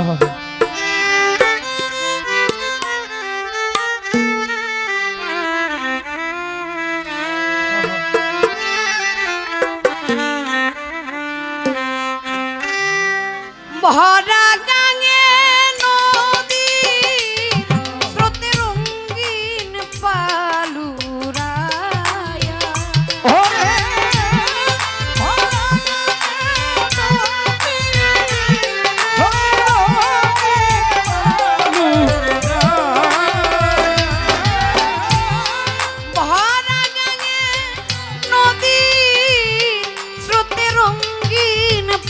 好好好。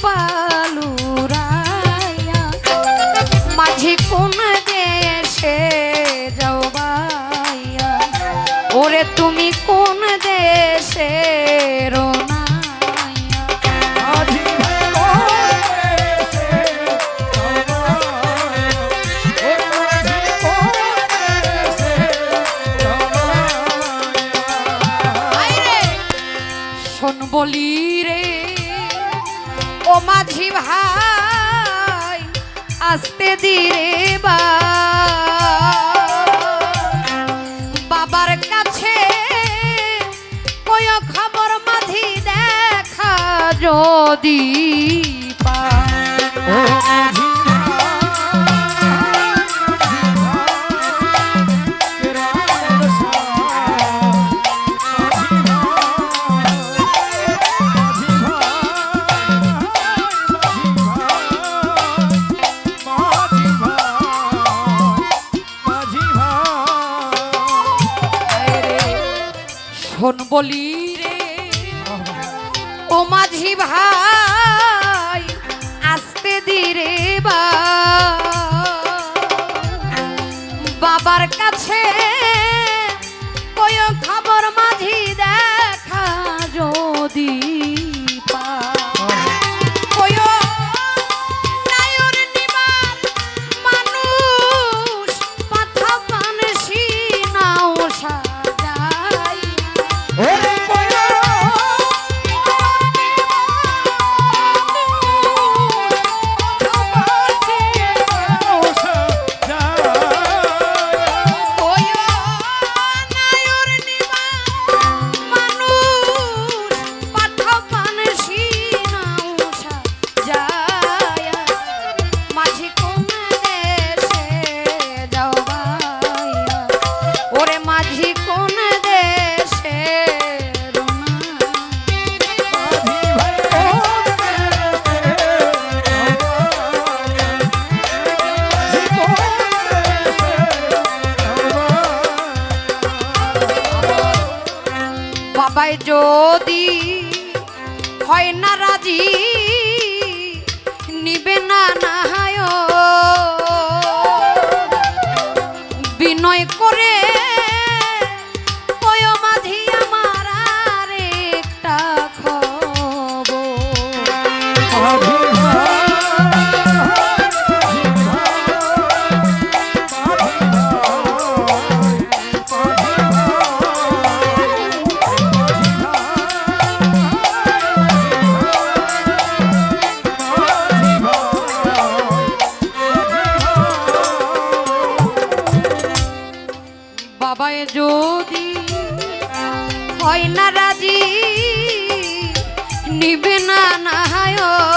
পালুরায়া মাঝি কোন দেশে যাও বাইয়া ওরে তুমি কোন দেশে শোন বলি রে ও মাঝি ভাই, আসতে দিরে বা। বাবার কাছে কয় খবর মাঝি দেখা যদি পা। শোন বলি রে ও মাঝি ভাই। না রাজি নিবে না নাহায়। বিনয় করে আমার একটা খবর। যদি হয় না রাজি নিবে না নাহায় বিনয়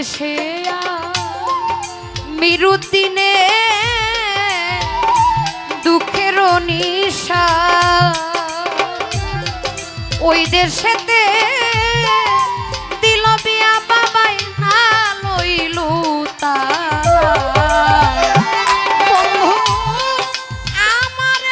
দেশে মিরুদ্দিনে দুঃখের নিশা। ওই দেশেতে দিল বিয়া বাবাই না লইলু তা। আমার